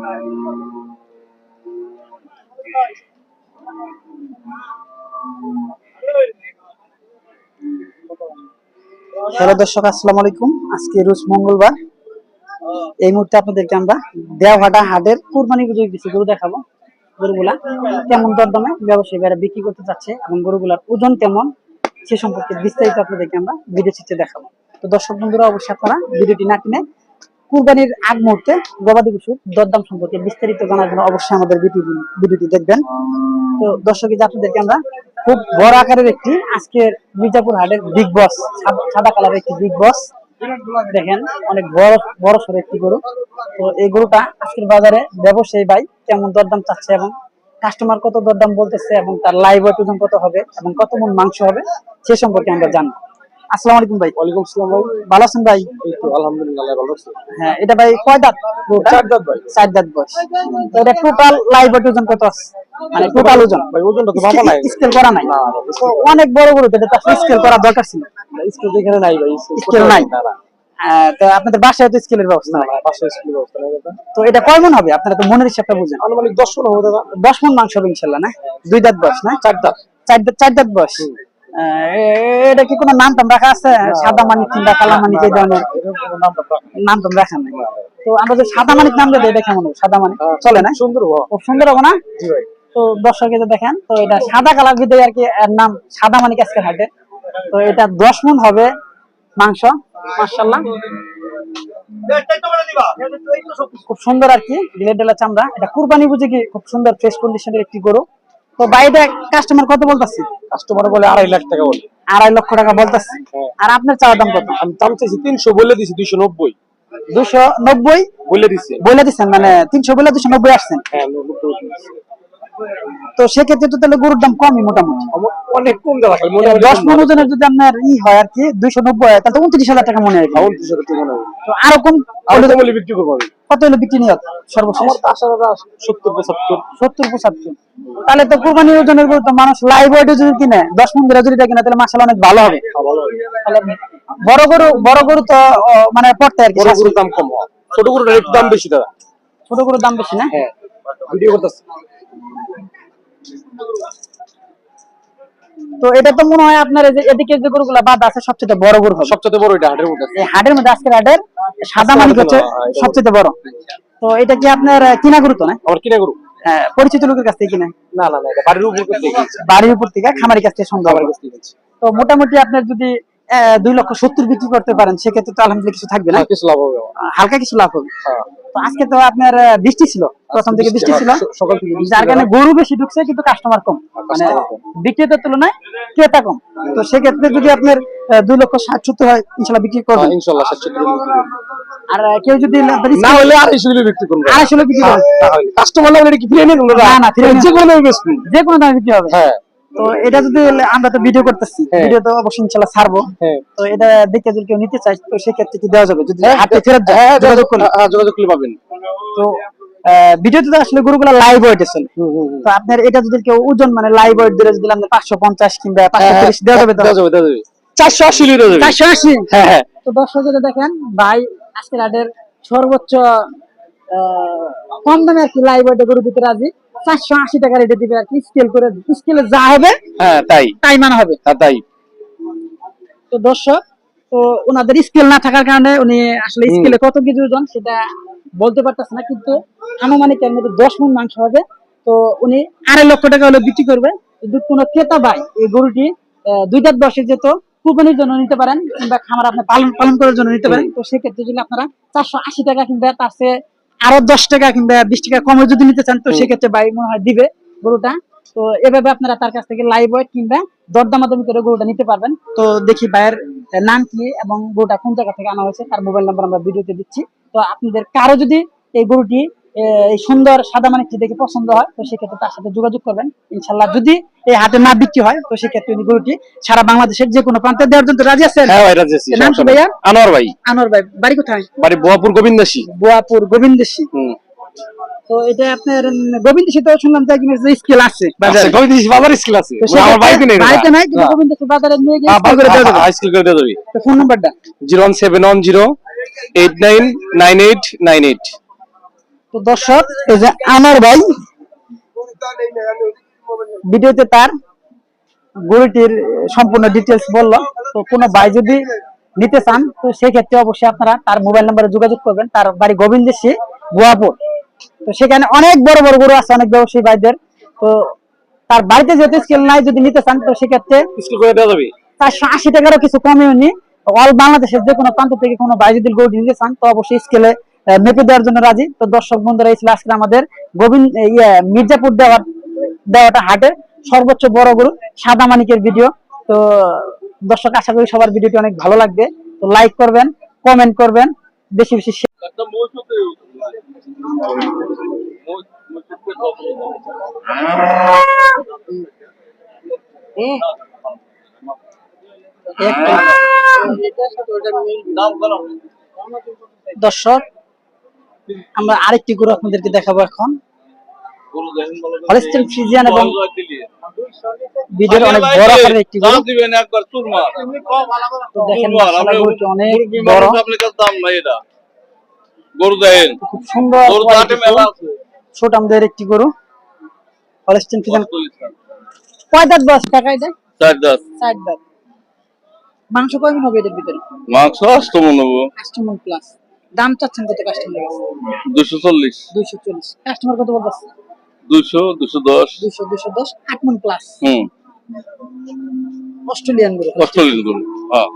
Hello দর্শক, আসসালামু আলাইকুম। আজকে রোজ মঙ্গলবার। এই মুহূর্তে আপনাদেরকে আমরা দেওহাটা হাটের কুরবানি পুজোর কিছু গরু দেখাবো। গরুগুলা কেমন দরদামে ব্যবসায়ীরা বিক্রি করতে চাচ্ছে এবং গরুগুলার ওজন কেমন সে সম্পর্কে বিস্তারিত আপনাদেরকে আমরা ভিডিও চিত্রে দেখাবো। তো দর্শক বন্ধুরা, অবশ্যই আপনারা ভিডিওটি না কিনে কুরবানির আগ মুহূর্তে গবাদি পশুর দরদাম সম্পর্কে বিস্তারিত জানার জন্য অবশ্যই আমাদের ভিডিওটি দেখবেন। তো দর্শক, এই যে আপনাদেরকে আমরা খুব বড় আকারের একটি আজকের মির্জাপুর হাটের বিগ বস, সাদা কালারের একটি বিগ বস দেখেন, অনেক বড় বড় সড়ো একটি গরু। তো এই গরুটা আজকের বাজারে ব্যবসায়ী ভাই কেমন দরদাম চাচ্ছে এবং কাস্টমার কত দরদাম বলতেছে এবং তার লাইভ ওজন কত হবে এবং কত মন মাংস হবে সে সম্পর্কে আমরা জানব। আসসালামু আলাইকুম ভাই। ওয়ালাইকুম আসসালাম ভাই। ভালো আছেন ভাই? আলহামদুলিল্লাহ ভালো আছে। হ্যাঁ এটা ভাই কয় দাঁত? চার দাঁত ভাই। চার দাঁত বয়স। তো এটা টোটাল লাইভ ওজন কত আছে? মানে টোটাল ওজন ভাই ওজনটা তো বাবা নাই। স্কেল করা নাই? অনেক বড় তো এটা তো স্কেল করা দরকার ছিল। স্কুল এখানে নাই ভাই স্কেল নাই? তো আপনাদের বাসায় তো স্কেলের ব্যবস্থা নাই। না, পাশে ব্যবস্থা নাই তো এটা কয় মন হবে? আপনারা তো মনের হিসাবটা বুঝেন। আনুমানিক মন হবে দাদা। মন মাংস হবে না? দুই দাঁত বয়স না? চার দাঁত। চার দাঁত চার দাঁত বয়স। এটা কি কোনো নাম টাম রাখা আছে? সাদা মানিক কিংবা কালা মানিক এই ধরনের? নাম টাম রাখা নাই। তো আমরা যে সাদা মানিক নাম দিয়ে এটা কেমন সাদা মানিক। চলে না? সুন্দর খুব সুন্দর হবে না? তো দর্শকে যে দেখেন তো এটা সাদা কালার ভিতরে আর কি এর নাম সাদা মানিক আজকে হাটে। তো এটা দশ মন হবে মাংস মার্শাল্লাহ খুব সুন্দর আর কি ডেলা চামড়া। এটা কুরবানি বুঝে কি খুব সুন্দর ফ্রেশ কন্ডিশনের একটি গরু। তো বাইরে কাস্টমার কত বলতেছে? কাস্টমার বলে আড়াই লাখ টাকা বলে। আড়াই লক্ষ টাকা বলতেছে। আর আপনার চাওয়ার দাম কত? আমি দাম চাইছি তিনশো বলে দিছি দুইশো নব্বই। দুশো নব্বই? বলে দিছি। বলে দিচ্ছেন মানে তিনশো বলে দুশো নব্বই আসছেন। হ্যাঁ। তো সেক্ষেত্রে তো তাহলে গরুর দাম কমই মোটামুটি। অনেক কম দেওয়া দশ মন ওজনের যদি আপনার ই হয় আর কি দুইশো নব্বই হয় তাহলে উনত্রিশ হাজার টাকা মনে হয় টাকা তো আরও কম বিক্রি করব কত হলো বিক্রি নিয়ত সর্বশেষ। সত্তর পঁচাত্তর। সত্তর পঁচাত্তর। তাহলে তো কোরবানি ওজনের গরু তো মানুষ লাইভ ওয়েটে যদি কিনে দশ যদি কিনে তাহলে মাসাল অনেক ভালো হবে। হ্যাঁ, বড় গরু বড় গরু তো মানে পড়তে আর কি বড় গরুর দাম কম ছোট একটু দাম বেশি দাদা। ছোট গরুর দাম বেশি না? হ্যাঁ ভিডিও করতেছে। তো এটা তো মনে হয় আপনার এই যে এদিকে যে গরুগুলা বাদ আছে সবচেয়ে বড় গরু সবচেয়ে বড় এটা হাটের মধ্যে এই হাটের মধ্যে আজকের হাটের সাদা মালিক হচ্ছে হ্যাঁ, সবচেয়ে বড়। তো এটা কি আপনার কিনা গরু তো না? আমার কিনে গরু? আহ, পরিচিত লোকের কাছ থেকে কিনা? না না না এটা বাড়ির উপর গেছি বাড়ির উপর থেকে খামারের কাছ থেকে সংগ্রহ করা। থেকে তো মোটামুটি আপনার যদি আহ, দুই লক্ষ সত্তর বিক্রি করতে পারেন সেক্ষেত্রে তো আলহামদুলিল্লাহ কিছু থাকবে না। হ্যাঁ, কিছু লাভ হবে হালকা কিছু লাভ হবে। হ্যাঁ। তো আজকে তো আপনার বৃষ্টি ছিল প্রথম থেকে বৃষ্টি ছিল। যার কারণে গরু বেশি ঢুকছে কিন্তু কাস্টমার কম। মানে বিক্রেতার তুলনায় ক্রেতা কম। তো সেক্ষেত্রে যদি আপনার দুই লক্ষ ষাট সত্তর হয় ইনশাল্লাহ বিক্রি করবেন। হ্যাঁ, ইনশাল্লাহ আর কেউ যদি না হলে আড়াইশো দিলে বিক্রি করব আড়াইশো বিক্রি করবেন। কাস্টমার না হলে এটা কি ফিরে নেন না, না, যে কোনো দামে বিক্রি হবে। হ্যাঁ। তো এটা যদি আমরা তো ভিডিও করতেছি। হ্যাঁ। ভিডিও তো অবশ্যই ইনশাল্লাহ ছাড়বো। হ্যাঁ। তো এটা দেখে যদি কেউ নিতে চায় তো সেক্ষেত্রে কি দেওয়া যাবে? যদি হ্যাঁ, হাতে ফেরত হ্যাঁ যোগাযোগ করলে হ্যাঁ, যোগাযোগ করলে পাবেন। তো ভিডিওতে তো আসলে গরুগুলা লাইভ ওয়েট আছে। তো আপনার এটা যদি কেউ ওজন মানে লাইভ ওয়েট ধরে যদি আমরা পাঁচশো পঞ্চাশ কিংবা পাঁচশো হ্যাঁ, তিরিশ দেওয়া যাবে দেওয়া যাবে দেওয়া যাবে। চারশো আশি চারশো আশি? হ্যাঁ হ্যাঁ। তো দর্শক যদি দেখেন ভাই আজকের হাটের সর্বোচ্চ আহ, কম দামে আর কি লাইভ ওয়েটে গরু দিতে রাজি চারশো আশি টাকা রেটে দিবে আর কি স্কেল করে স্কেলে যা হবে হ্যাঁ তাই। তাই মানা হবে। হ্যাঁ তাই। তো দর্শক তো ওনাদের স্কেল না থাকার কারণে উনি আসলে স্কেলে কত কেজি ওজন সেটা বলতে পারতেছে না কিন্তু আনুমানিক এর মধ্যে দশ মন মাংস হবে। তো উনি আড়াই লক্ষ টাকা হলে বিক্রি করবে যদি কোনো ক্রেতা ভাই এই গরুটি দুই দাঁত যেত কুরবানির জন্য নিতে পারেন কিংবা খামার আপনি পালন পালন করার জন্য নিতে পারেন তো সেক্ষেত্রে যদি আপনারা চারশো আশি টাকা কিংবা তার চেয়ে আরও দশ টাকা কিংবা বিশ টাকা কমে যদি নিতে চান তো সেক্ষেত্রে ভাই মনে হয় দিবে গরুটা। তো এভাবে আপনারা তার কাছ থেকে লাইভ ওয়েট কিংবা দরদামাদামি করে গরুটা নিতে পারবেন। তো দেখি ভাইয়ের নাম কি এবং গরুটা কোন জায়গা থেকে আনা হয়েছে তার মোবাইল নাম্বার আমরা ভিডিওতে দিচ্ছি। তো আপনাদের কারও যদি এই গরুটি এই সুন্দর সাদা মানিকটি দেখে পছন্দ হয় তো সেক্ষেত্রে তার সাথে যোগাযোগ করবেন। ইনশাল্লাহ যদি এই হাতে না বিক্রি হয় তো সেক্ষেত্রে উনি গরুটি সারা বাংলাদেশের যে কোনো প্রান্তে দেওয়ার জন্য রাজি আছেন? হ্যাঁ ভাই রাজি আছি নাম কি ভাইয়া? আনোয়ার ভাই। আনোয়ার ভাই বাড়ি কোথায়? বাড়ি বোয়াপুর গোবিন্দসী। বোয়াপুর গোবিন্দসী। তো এটা আপনার গোবিন্দসী তো শুনলাম যে একজন স্কিল আছে। আচ্ছা, বাজারে গোবিন্দসী বাজার স্কিল আছে। আমার নাই কিন্তু হ্যাঁ। বাজারে নিয়ে গিয়ে হ্যাঁ, স্কিল করে হ্যাঁ, ফোন নাম্বারটা? তো দর্শক এই যে আমার ভাই ভিডিওতে তার গরুটির সম্পূর্ণ ডিটেলস বলল। তো কোনো ভাই যদি নিতে চান তো অবশ্যই আপনারা তার মোবাইল নাম্বারে যোগাযোগ করবেন। তার বাড়ি গুয়াপুর। তো সেখানে অনেক বড় বড় গরু আছে অনেক ব্যবসায়ী ভাইদের। তো তার বাড়িতে যেতে স্কেল নাই যদি নিতে চান তো সেক্ষেত্রে চারশো আশি টাকারও কিছু কমেও নি অল বাংলাদেশের যে কোনো প্রান্ত থেকে কোনো ভাই যদি গরু নিতে চান তো অবশ্যই স্কেলে মেপে দেওয়ার জন্য রাজি। তো দর্শক বন্ধুরা এই ছিল আজকে আমাদের গোবিন্দ ইয়ে মির্জাপুর দেওয়া দেওয়াটা হাটের সর্বোচ্চ বড় গরু সাদা মানিকের ভিডিও। তো দর্শক আশা করি সবার ভিডিওটি অনেক ভালো লাগবে। তো লাইক করবেন কমেন্ট করবেন বেশি বেশি দর্শক আমরা আরেকটি গরু আপনাদেরকে দেখাবো এখন। হলিস্টিন ফ্রিজিয়ান এবং ভিডিওর অনেক বড় আকারের একটি গরু। দিবেন একবার চুরমার। তো দেখেন মাশাআল্লাহ গরুটি অনেক বড়। আপনার কাছে দাম নাই এটা। গরু দেন খুব সুন্দর গরু তো হাটে quality মেলা আছে। ছোট আমাদের একটি গরু। হলিস্টিন ফ্রিজিয়ান কয় দাঁত এটা চার দাস ষাট দাঁত। মাংস কয় হবে এটার ভিতরে? মাংস আসতো মনে হব। কাস্টমার প্লাস দাম চাচ্ছেন কত কাস্টমার দুশো চল্লিশ। দুইশো চল্লিশ। কাস্টমার কত বলতেছে? দুশো দুশো দশ। দুইশো দুইশো দশ আট মন প্লাস হুম। অস্ট্রেলিয়ান গরু। অষ্টলিশ গরু। হ্যাঁ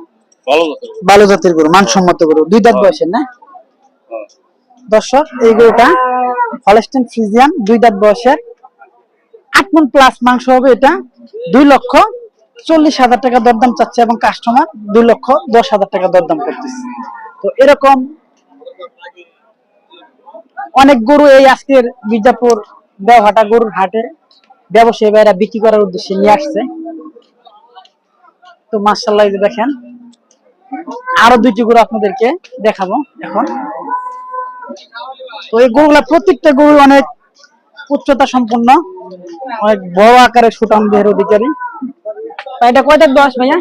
ভালো জাতের গরু। মানসম্মত গরু। দুই দাঁত বয়সের না? হ্যাঁ। দর্শক এই গরুটা হলস্টেন ফ্রিজিয়ান দুই দাঁত বয়সের। আট মন প্লাস মাংস হবে এটা। দুই লক্ষ চল্লিশ হাজার টাকা দরদাম চাচ্ছে এবং কাস্টমার দুই লক্ষ দশ হাজার টাকা দরদাম করতেছে। তো এরকম অনেক গরু এই আজকের মির্জাপুর দেওহাটা গরুর হাটে ব্যবসায়ী ভাইরা বিক্রি করার উদ্দেশ্যে নিয়ে আসছে। তো মার্শাল্লাহ দেখেন, আরও দুইটি গরু আপনাদেরকে দেখাবো এখন। তো এই গরুগুলা প্রত্যেকটা গরু অনেক উচ্চতা সম্পন্ন, অনেক বড় আকারের সুটাম দেহের অধিকারী। তা এটা কয়টা বয়স ভাইয়া?